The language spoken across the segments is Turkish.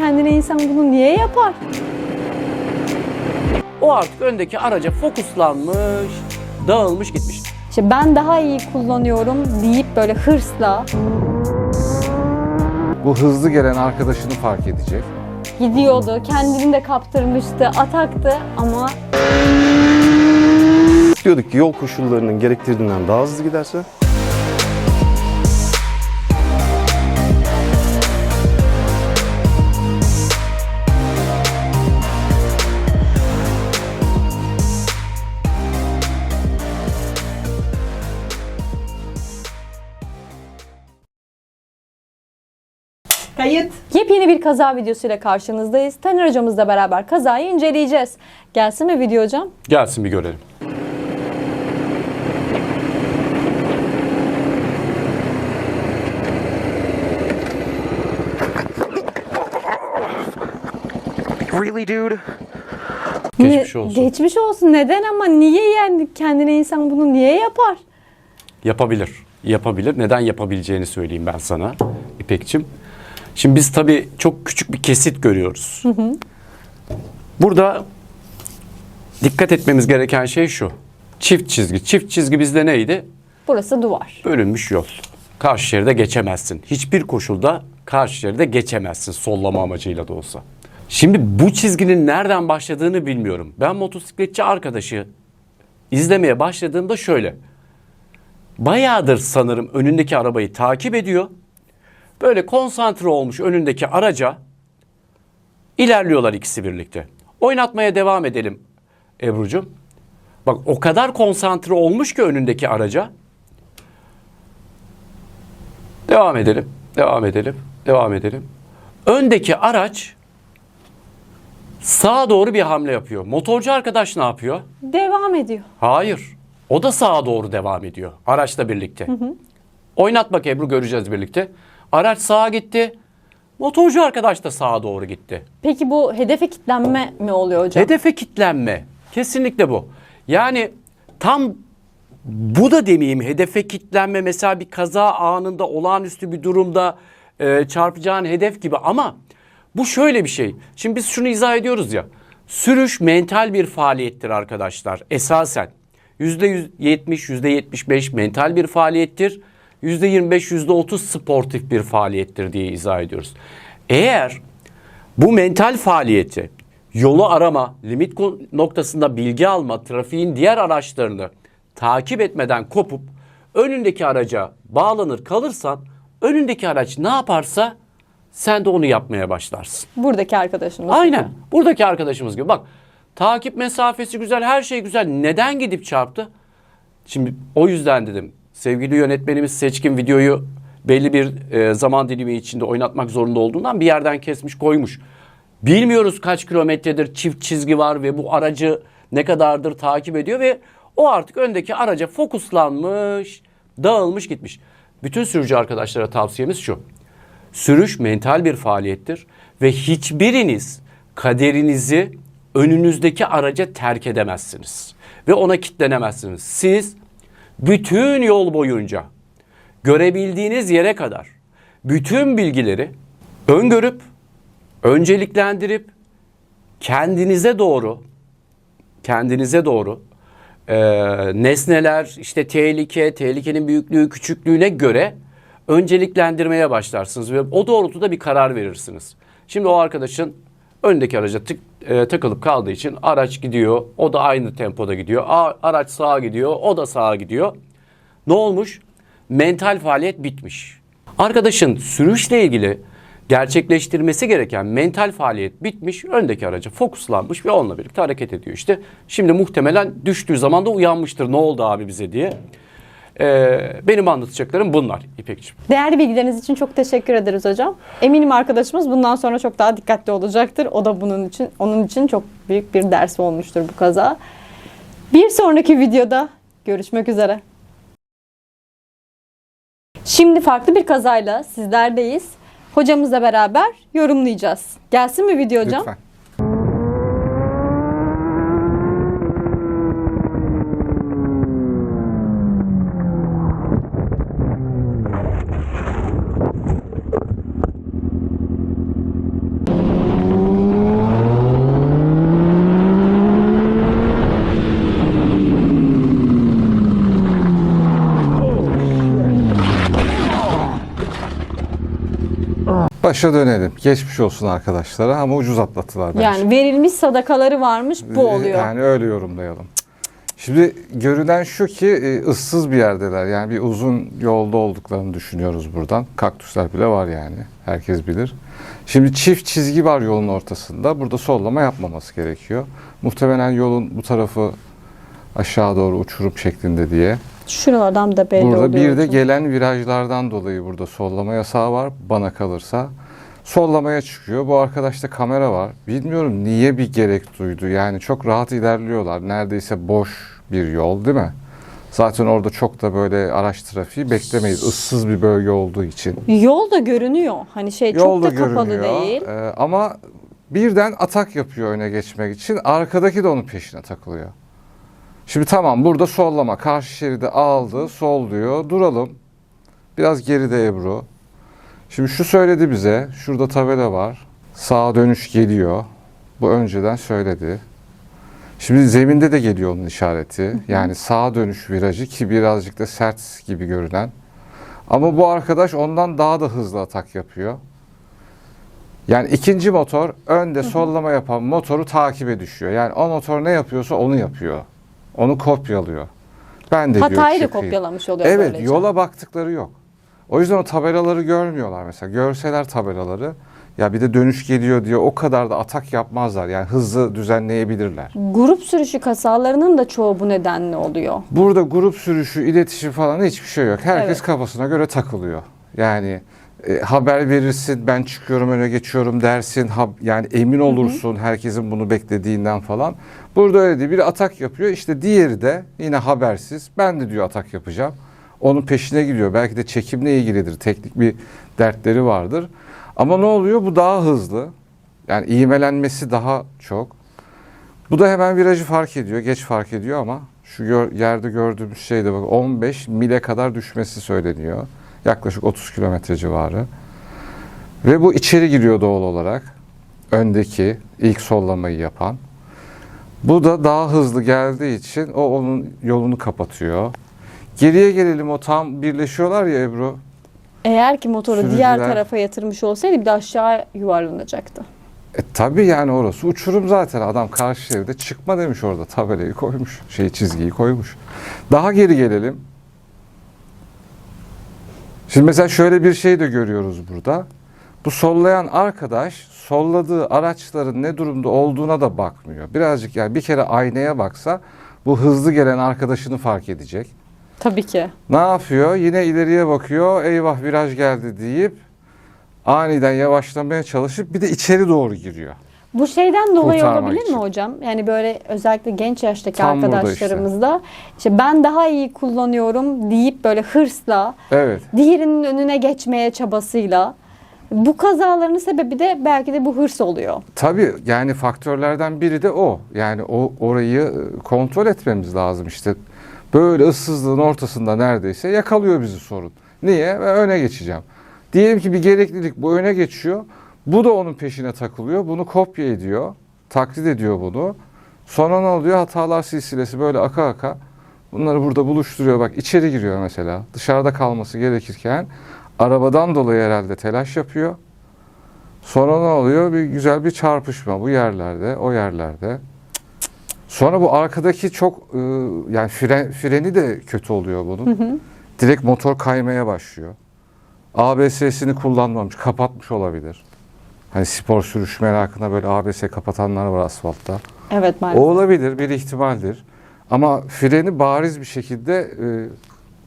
kendine insan bunu niye yapar? O artık öndeki araca fokuslanmış, dağılmış gitmiş. İşte ben daha iyi kullanıyorum deyip böyle hırsla Bu hızlı gelen arkadaşını fark edecek. gidiyordu. Kendini de kaptırmıştı, ataktı ama Diyorduk ki yol koşullarının gerektirdiğinden daha hızlı giderse Kayıt. yepyeni bir kaza videosuyla karşınızdayız. Taner hocamızla beraber kazayı inceleyeceğiz. Gelsin mi video hocam? Gelsin bir görelim. Really dude? Geçmiş olsun. Geçmiş olsun. Neden ama niye yani kendine insan bunu niye yapar? Yapabilir. Yapabilir. Neden yapabileceğini söyleyeyim ben sana İpekçim. Şimdi biz tabii çok küçük bir kesit görüyoruz. Burada dikkat etmemiz gereken şey şu. Çift çizgi. Çift çizgi bizde neydi? Burası duvar. Bölünmüş yol. Karşı şeride geçemezsin. Hiçbir koşulda karşı şeride geçemezsin sollama amacıyla da olsa. Şimdi bu çizginin nereden başladığını bilmiyorum. Ben motosikletçi arkadaşı izlemeye başladığımda şöyle. Bayağıdır sanırım önündeki arabayı takip ediyor. Böyle konsantre olmuş önündeki araca ilerliyorlar ikisi birlikte. Oynatmaya devam edelim Ebru'cum. Bak o kadar konsantre olmuş ki önündeki araca. Devam edelim. Devam edelim. Devam edelim. Öndeki araç sağa doğru bir hamle yapıyor. Motorcu arkadaş ne yapıyor? Devam ediyor. Hayır. O da sağa doğru devam ediyor. Araçla birlikte. Oynat bak Ebru göreceğiz birlikte. Araç sağa gitti. Motorcu arkadaş da sağa doğru gitti. Peki bu hedefe kitlenme mi oluyor hocam? Hedefe kitlenme. Kesinlikle bu. Yani tam bu da demeyeyim hedefe kitlenme mesela bir kaza anında olağanüstü bir durumda e, çarpacağın hedef gibi ama bu şöyle bir şey. Şimdi biz şunu izah ediyoruz ya. Sürüş mental bir faaliyettir arkadaşlar esasen. %70, %75 mental bir faaliyettir. %25, %30 sportif bir faaliyettir diye izah ediyoruz. Eğer bu mental faaliyeti yolu arama, limit noktasında bilgi alma, trafiğin diğer araçlarını takip etmeden kopup önündeki araca bağlanır kalırsan önündeki araç ne yaparsa sen de onu yapmaya başlarsın. Buradaki arkadaşımız. Aynen. Buradaki arkadaşımız gibi. Bak takip mesafesi güzel, her şey güzel. Neden gidip çarptı? Şimdi o yüzden dedim. Sevgili yönetmenimiz Seçkin videoyu belli bir e, zaman dilimi içinde oynatmak zorunda olduğundan bir yerden kesmiş koymuş. Bilmiyoruz kaç kilometredir çift çizgi var ve bu aracı ne kadardır takip ediyor ve o artık öndeki araca fokuslanmış, dağılmış gitmiş. Bütün sürücü arkadaşlara tavsiyemiz şu. Sürüş mental bir faaliyettir ve hiçbiriniz kaderinizi önünüzdeki araca terk edemezsiniz ve ona kitlenemezsiniz. Siz bütün yol boyunca görebildiğiniz yere kadar bütün bilgileri öngörüp, önceliklendirip kendinize doğru kendinize doğru e, nesneler, işte tehlike, tehlikenin büyüklüğü, küçüklüğüne göre önceliklendirmeye başlarsınız ve o doğrultuda bir karar verirsiniz. Şimdi o arkadaşın öndeki araca tık, e, takılıp kaldığı için araç gidiyor, o da aynı tempoda gidiyor. A, araç sağa gidiyor, o da sağa gidiyor. Ne olmuş? Mental faaliyet bitmiş. Arkadaşın sürüşle ilgili gerçekleştirmesi gereken mental faaliyet bitmiş. Öndeki araca fokuslanmış ve onunla birlikte hareket ediyor işte. Şimdi muhtemelen düştüğü zaman da uyanmıştır. Ne oldu abi bize diye. Ee, benim anlatacaklarım bunlar İpekciğim. Değerli bilgileriniz için çok teşekkür ederiz hocam. Eminim arkadaşımız bundan sonra çok daha dikkatli olacaktır. O da bunun için onun için çok büyük bir ders olmuştur bu kaza. Bir sonraki videoda görüşmek üzere. Şimdi farklı bir kazayla sizlerdeyiz. Hocamızla beraber yorumlayacağız. Gelsin mi video hocam? Lütfen. Başa dönelim. Geçmiş olsun arkadaşlara ama ucuz atlattılar bence. Yani verilmiş sadakaları varmış bu oluyor. Yani öyle yorumlayalım. Şimdi görünen şu ki e, ıssız bir yerdeler. Yani bir uzun yolda olduklarını düşünüyoruz buradan. Kaktüsler bile var yani. Herkes bilir. Şimdi çift çizgi var yolun ortasında. Burada sollama yapmaması gerekiyor. Muhtemelen yolun bu tarafı aşağı doğru uçurum şeklinde diye. Şuralardan da belli Burada oluyor. bir de hocam. gelen virajlardan dolayı burada sollama yasağı var bana kalırsa. Sollamaya çıkıyor. Bu arkadaşta kamera var. Bilmiyorum niye bir gerek duydu. Yani çok rahat ilerliyorlar. Neredeyse boş bir yol değil mi? Zaten orada çok da böyle araç trafiği beklemeyiz. Issız bir bölge olduğu için. Yol da görünüyor. Hani şey Yol çok da da kapalı değil. Ee, ama birden atak yapıyor öne geçmek için. Arkadaki de onun peşine takılıyor. Şimdi tamam burada sollama. Karşı şeridi aldı. Sol diyor. Duralım. Biraz geride Ebru. Şimdi şu söyledi bize. Şurada tabela var. Sağa dönüş geliyor. Bu önceden söyledi. Şimdi zeminde de geliyor onun işareti. Yani sağa dönüş virajı ki birazcık da sert gibi görünen. Ama bu arkadaş ondan daha da hızlı atak yapıyor. Yani ikinci motor önde sollama yapan motoru takibe düşüyor. Yani o motor ne yapıyorsa onu yapıyor. Onu kopyalıyor. Ben de diyor Hatayı da çıkayım. kopyalamış oluyor Evet böylece. yola baktıkları yok. O yüzden o tabelaları görmüyorlar mesela. Görseler tabelaları ya bir de dönüş geliyor diye o kadar da atak yapmazlar. Yani hızlı düzenleyebilirler. Grup sürüşü kazalarının da çoğu bu nedenle oluyor. Burada grup sürüşü, iletişim falan hiçbir şey yok. Herkes Evet. kafasına göre takılıyor. Yani e, haber verirsin, ben çıkıyorum öne geçiyorum dersin. Ha- yani emin olursun herkesin bunu beklediğinden falan. Burada öyle değil. Biri atak yapıyor. işte diğeri de yine habersiz. Ben de diyor atak yapacağım. Onun peşine gidiyor. Belki de çekimle ilgilidir. Teknik bir dertleri vardır. Ama ne oluyor? Bu daha hızlı. Yani iğmelenmesi daha çok. Bu da hemen virajı fark ediyor. Geç fark ediyor ama şu gör- yerde gördüğümüz şeyde bak 15 mile kadar düşmesi söyleniyor. Yaklaşık 30 kilometre civarı. Ve bu içeri giriyor doğal olarak. Öndeki ilk sollamayı yapan. Bu da daha hızlı geldiği için o onun yolunu kapatıyor. Geriye gelelim o tam birleşiyorlar ya Ebru. Eğer ki motoru Sürücüler- diğer tarafa yatırmış olsaydı bir de aşağı yuvarlanacaktı. E tabi yani orası uçurum zaten. Adam karşı şeride çıkma demiş orada. Tabelayı koymuş. Şey çizgiyi koymuş. Daha geri gelelim. Şimdi mesela şöyle bir şey de görüyoruz burada. Bu sollayan arkadaş solladığı araçların ne durumda olduğuna da bakmıyor. Birazcık yani bir kere aynaya baksa bu hızlı gelen arkadaşını fark edecek. Tabii ki. Ne yapıyor? Yine ileriye bakıyor. Eyvah viraj geldi deyip aniden yavaşlamaya çalışıp bir de içeri doğru giriyor. Bu şeyden dolayı Kurtarmak olabilir için. mi hocam? Yani böyle özellikle genç yaştaki Tam arkadaşlarımızda işte ben daha iyi kullanıyorum deyip böyle hırsla Evet. diğerinin önüne geçmeye çabasıyla bu kazaların sebebi de belki de bu hırs oluyor. Tabii yani faktörlerden biri de o. Yani o orayı e, kontrol etmemiz lazım işte. Böyle ıssızlığın ortasında neredeyse yakalıyor bizi sorun. Niye? Ben öne geçeceğim. Diyelim ki bir gereklilik bu öne geçiyor. Bu da onun peşine takılıyor. Bunu kopya ediyor. Taklit ediyor bunu. Sonra ne oluyor? Hatalar silsilesi böyle aka aka. Bunları burada buluşturuyor. Bak içeri giriyor mesela. Dışarıda kalması gerekirken arabadan dolayı herhalde telaş yapıyor. Sonra ne oluyor? Bir güzel bir çarpışma bu yerlerde, o yerlerde. Sonra bu arkadaki çok e, yani fren, freni de kötü oluyor bunun. Direkt motor kaymaya başlıyor. ABS'sini kullanmamış, kapatmış olabilir. Hani spor sürüş merakına böyle ABS kapatanlar var asfaltta. Evet O maalesef. olabilir, bir ihtimaldir. Ama freni bariz bir şekilde e,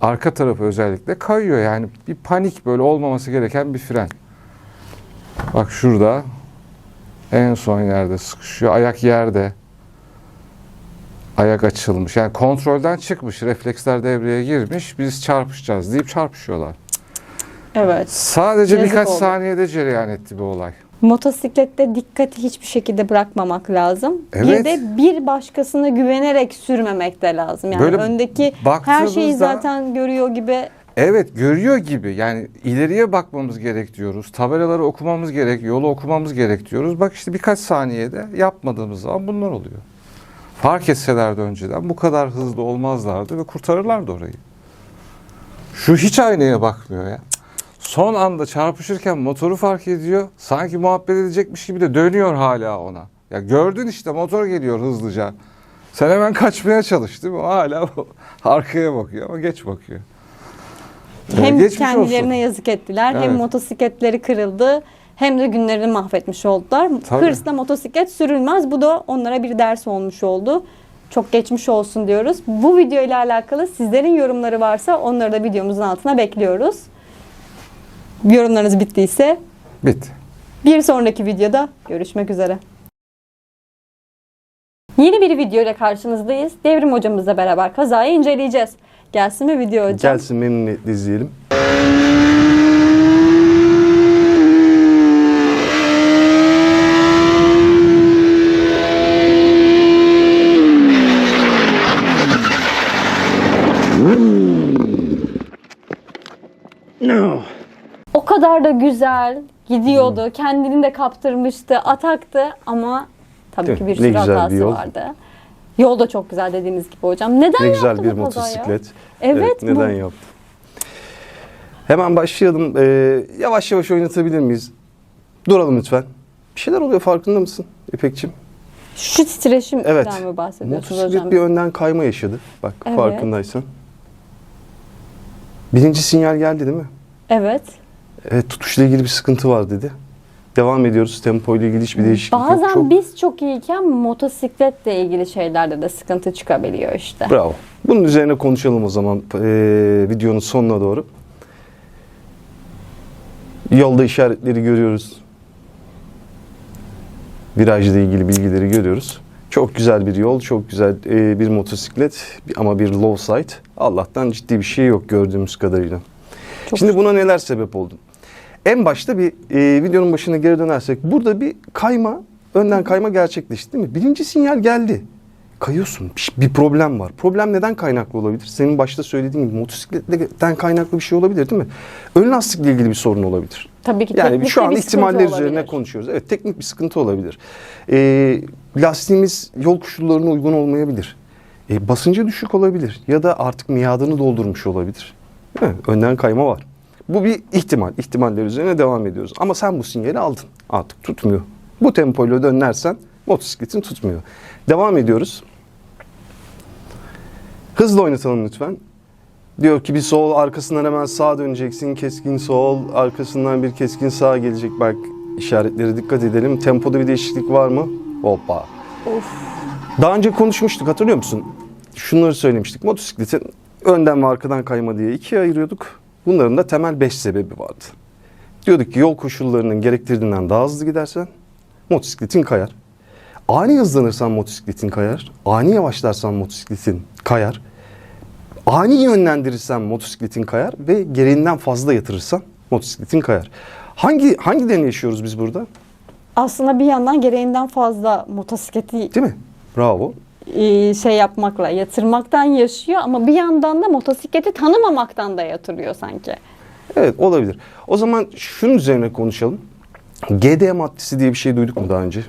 arka tarafı özellikle kayıyor. Yani bir panik böyle olmaması gereken bir fren. Bak şurada en son yerde sıkışıyor. Ayak yerde. Ayak açılmış. Yani kontrolden çıkmış. Refleksler devreye girmiş. Biz çarpışacağız deyip çarpışıyorlar. Evet. Sadece Yazık birkaç oldu. saniyede cereyan etti bu olay. Motosiklette dikkati hiçbir şekilde bırakmamak lazım. Bir Evet. de bir başkasına güvenerek sürmemek de lazım. Yani Böyle öndeki her şeyi zaten görüyor gibi Evet görüyor gibi yani ileriye bakmamız gerek diyoruz. Tabelaları okumamız gerek, yolu okumamız gerek diyoruz. Bak işte birkaç saniyede yapmadığımız zaman bunlar oluyor. Fark etselerdi önceden bu kadar hızlı olmazlardı ve kurtarırlardı orayı. Şu hiç aynaya bakmıyor ya. Son anda çarpışırken motoru fark ediyor. Sanki muhabbet edecekmiş gibi de dönüyor hala ona. Ya gördün işte motor geliyor hızlıca. Sen hemen kaçmaya çalış değil mi? Hala arkaya bakıyor ama geç bakıyor. Hem geçmiş kendilerine olsun. yazık ettiler, hem Evet. motosikletleri kırıldı, hem de günlerini mahvetmiş oldular. Tabii. Hırsla motosiklet sürülmez. Bu da onlara bir ders olmuş oldu. Çok geçmiş olsun diyoruz. Bu video ile alakalı sizlerin yorumları varsa onları da videomuzun altına bekliyoruz. Yorumlarınız bittiyse Bitti. bir sonraki videoda görüşmek üzere. Yeni bir video ile karşınızdayız. Devrim hocamızla beraber kazayı inceleyeceğiz. Gelsin mi video hocam? Gelsin memnuniyetle izleyelim. O kadar da güzel gidiyordu. Kendini de kaptırmıştı, ataktı ama tabii Değil ki bir sürü güzel bir hatası yol. vardı. Yol da çok güzel dediğiniz gibi hocam. Neden Ne güzel yaptı bir bu kazayı? motosiklet. Evet, bu. neden yaptı? Hemen başlayalım. Ee, yavaş yavaş oynatabilir miyiz? Duralım lütfen. Bir şeyler oluyor farkında mısın İpekçim? Şu titreşimden Evet. mi bahsediyorsunuz Motosiklet hocam? bir önden kayma yaşadı. Bak Evet. farkındaysan. Birinci sinyal geldi değil mi? Evet. Evet tutuşla ilgili bir sıkıntı var dedi. Devam ediyoruz. Tempo ile ilgili hiçbir değişiklik yok. Bazen Çok- biz çok iyiyken motosikletle ilgili şeylerde de sıkıntı çıkabiliyor işte. Bravo. Bunun üzerine konuşalım o zaman eee, videonun sonuna doğru. Yolda işaretleri görüyoruz. Virajla ilgili bilgileri görüyoruz. Çok güzel bir yol, çok güzel eee, bir motosiklet ama bir low side. Allah'tan ciddi bir şey yok gördüğümüz kadarıyla. Çok Şimdi buna neler sebep oldu? En başta bir eee, videonun başına geri dönersek burada bir kayma, önden kayma gerçekleşti değil mi? Birinci sinyal geldi kayıyorsun. Bir, bir problem var. Problem neden kaynaklı olabilir? Senin başta söylediğin gibi motosikletten kaynaklı bir şey olabilir değil mi? Ön lastikle ilgili bir sorun olabilir. Tabii ki Yani şu an bir ihtimaller olabilir. üzerine konuşuyoruz. Evet teknik bir sıkıntı olabilir. Ee, lastiğimiz yol koşullarına uygun olmayabilir. Ee, basıncı düşük olabilir. Ya da artık miadını doldurmuş olabilir. Değil mi? Önden kayma var. Bu bir ihtimal. İhtimaller üzerine devam ediyoruz. Ama sen bu sinyali aldın. Artık tutmuyor. Bu tempoyla dönersen motosikletin tutmuyor. Devam ediyoruz. Hızlı oynatalım lütfen. Diyor ki bir sol arkasından hemen sağa döneceksin. Keskin sol arkasından bir keskin sağa gelecek. Bak işaretlere dikkat edelim. Tempoda bir değişiklik var mı? Hoppa. Daha önce konuşmuştuk hatırlıyor musun? Şunları söylemiştik. Motosikletin önden ve arkadan kayma diye ikiye ayırıyorduk. Bunların da temel 5 sebebi vardı. Diyorduk ki yol koşullarının gerektirdiğinden daha hızlı gidersen motosikletin kayar. Ani hızlanırsan motosikletin kayar. Ani yavaşlarsan motosikletin kayar. Ani yönlendirirsen motosikletin kayar ve gereğinden fazla yatırırsan motosikletin kayar. Hangi hangi deney yaşıyoruz biz burada? Aslında bir yandan gereğinden fazla motosikleti Değil mi? Bravo. e, şey yapmakla, yatırmaktan yaşıyor ama bir yandan da motosikleti tanımamaktan da yatırıyor sanki. Evet olabilir. O zaman şunun üzerine konuşalım. GD maddesi diye bir şey duyduk mu daha önce?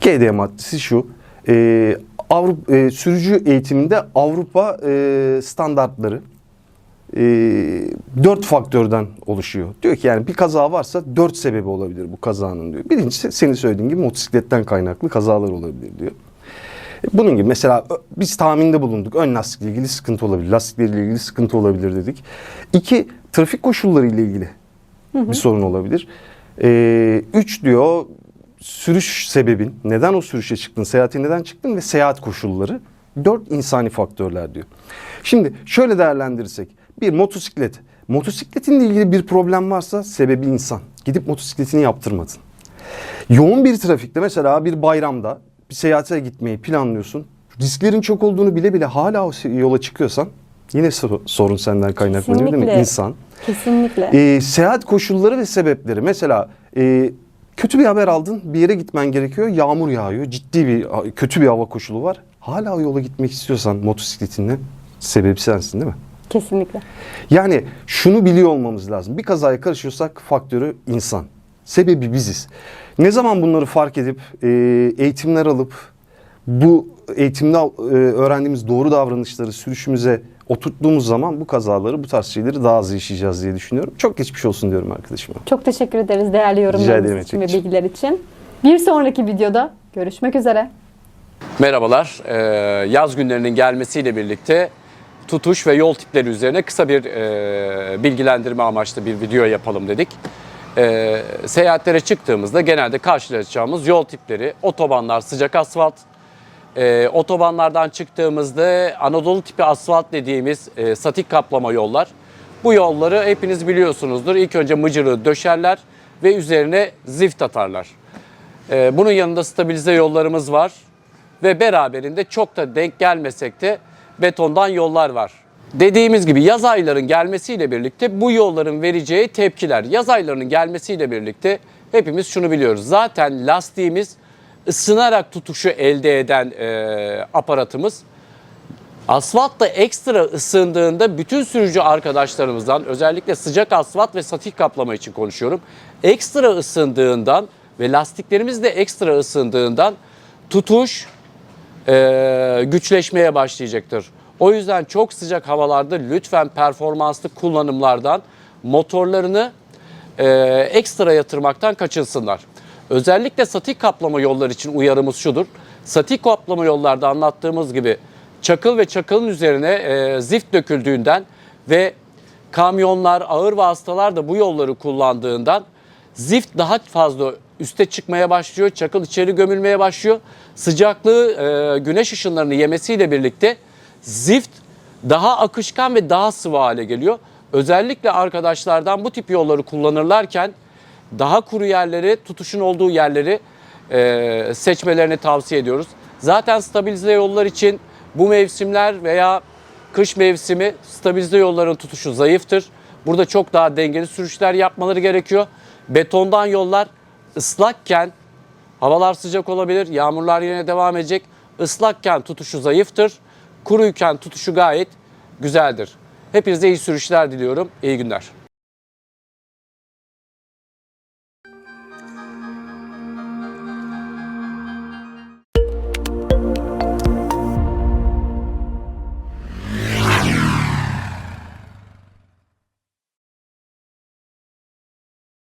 GD maddesi şu. E, Avrupa, e, sürücü eğitiminde Avrupa e, standartları e, dört faktörden oluşuyor. Diyor ki yani bir kaza varsa dört sebebi olabilir bu kazanın diyor. Birincisi senin söylediğin gibi motosikletten kaynaklı kazalar olabilir diyor. E, Bunun gibi mesela biz tahminde bulunduk. Ön lastikle ilgili sıkıntı olabilir. Lastikleriyle ilgili sıkıntı olabilir dedik. İki, trafik koşulları ile ilgili bir sorun olabilir. Ee, üç diyor sürüş sebebin. Neden o sürüşe çıktın? Seyahate neden çıktın? Ve seyahat koşulları. Dört insani faktörler diyor. Şimdi şöyle değerlendirirsek. Bir motosiklet. Motosikletinle ilgili bir problem varsa sebebi insan. Gidip motosikletini yaptırmadın. Yoğun bir trafikte mesela bir bayramda bir seyahate gitmeyi planlıyorsun. Risklerin çok olduğunu bile bile hala o yola çıkıyorsan yine sor- sorun senden kaynaklanıyor değil mi? İnsan. Kesinlikle. Ee, seyahat koşulları ve sebepleri. Mesela e, kötü bir haber aldın, bir yere gitmen gerekiyor, yağmur yağıyor, ciddi bir kötü bir hava koşulu var. Hala yola gitmek istiyorsan motosikletinle sebebi sensin değil mi? Kesinlikle. Yani şunu biliyor olmamız lazım. Bir kazaya karışıyorsak faktörü insan. Sebebi biziz. Ne zaman bunları fark edip e, eğitimler alıp bu eğitimde e, öğrendiğimiz doğru davranışları sürüşümüze oturttuğumuz zaman bu kazaları, bu tarz şeyleri daha az yaşayacağız diye düşünüyorum. Çok geçmiş olsun diyorum arkadaşıma. Çok teşekkür ederiz değerli yorumlarınız için ve bilgiler için. Bir sonraki videoda görüşmek üzere. Merhabalar. Ee, yaz günlerinin gelmesiyle birlikte tutuş ve yol tipleri üzerine kısa bir e, bilgilendirme amaçlı bir video yapalım dedik. Ee, seyahatlere çıktığımızda genelde karşılaşacağımız yol tipleri otobanlar, sıcak asfalt. Ee, otobanlardan çıktığımızda Anadolu tipi asfalt dediğimiz e, statik kaplama yollar. Bu yolları hepiniz biliyorsunuzdur. İlk önce mıcırı döşerler ve üzerine zift atarlar. Ee, bunun yanında stabilize yollarımız var ve beraberinde çok da denk gelmesek de betondan yollar var. Dediğimiz gibi yaz ayların gelmesiyle birlikte bu yolların vereceği tepkiler. Yaz aylarının gelmesiyle birlikte hepimiz şunu biliyoruz. Zaten lastiğimiz ısınarak tutuşu elde eden e, aparatımız Asfalt da ekstra ısındığında bütün sürücü arkadaşlarımızdan özellikle sıcak asfalt ve statik kaplama için konuşuyorum. Ekstra ısındığından ve lastiklerimiz de ekstra ısındığından tutuş e, güçleşmeye başlayacaktır. O yüzden çok sıcak havalarda lütfen performanslı kullanımlardan motorlarını e, ekstra yatırmaktan kaçınsınlar. Özellikle statik kaplama yollar için uyarımız şudur. Statik kaplama yollarda anlattığımız gibi çakıl ve çakılın üzerine e, zift döküldüğünden ve kamyonlar, ağır vasıtalar da bu yolları kullandığından zift daha fazla üste çıkmaya başlıyor. Çakıl içeri gömülmeye başlıyor. Sıcaklığı e, güneş ışınlarını yemesiyle birlikte zift daha akışkan ve daha sıvı hale geliyor. Özellikle arkadaşlardan bu tip yolları kullanırlarken daha kuru yerleri, tutuşun olduğu yerleri e, seçmelerini tavsiye ediyoruz. Zaten stabilize yollar için bu mevsimler veya kış mevsimi stabilize yolların tutuşu zayıftır. Burada çok daha dengeli sürüşler yapmaları gerekiyor. Betondan yollar ıslakken havalar sıcak olabilir, yağmurlar yine devam edecek. Islakken tutuşu zayıftır. Kuruyken tutuşu gayet güzeldir. Hepinize iyi sürüşler diliyorum. İyi günler.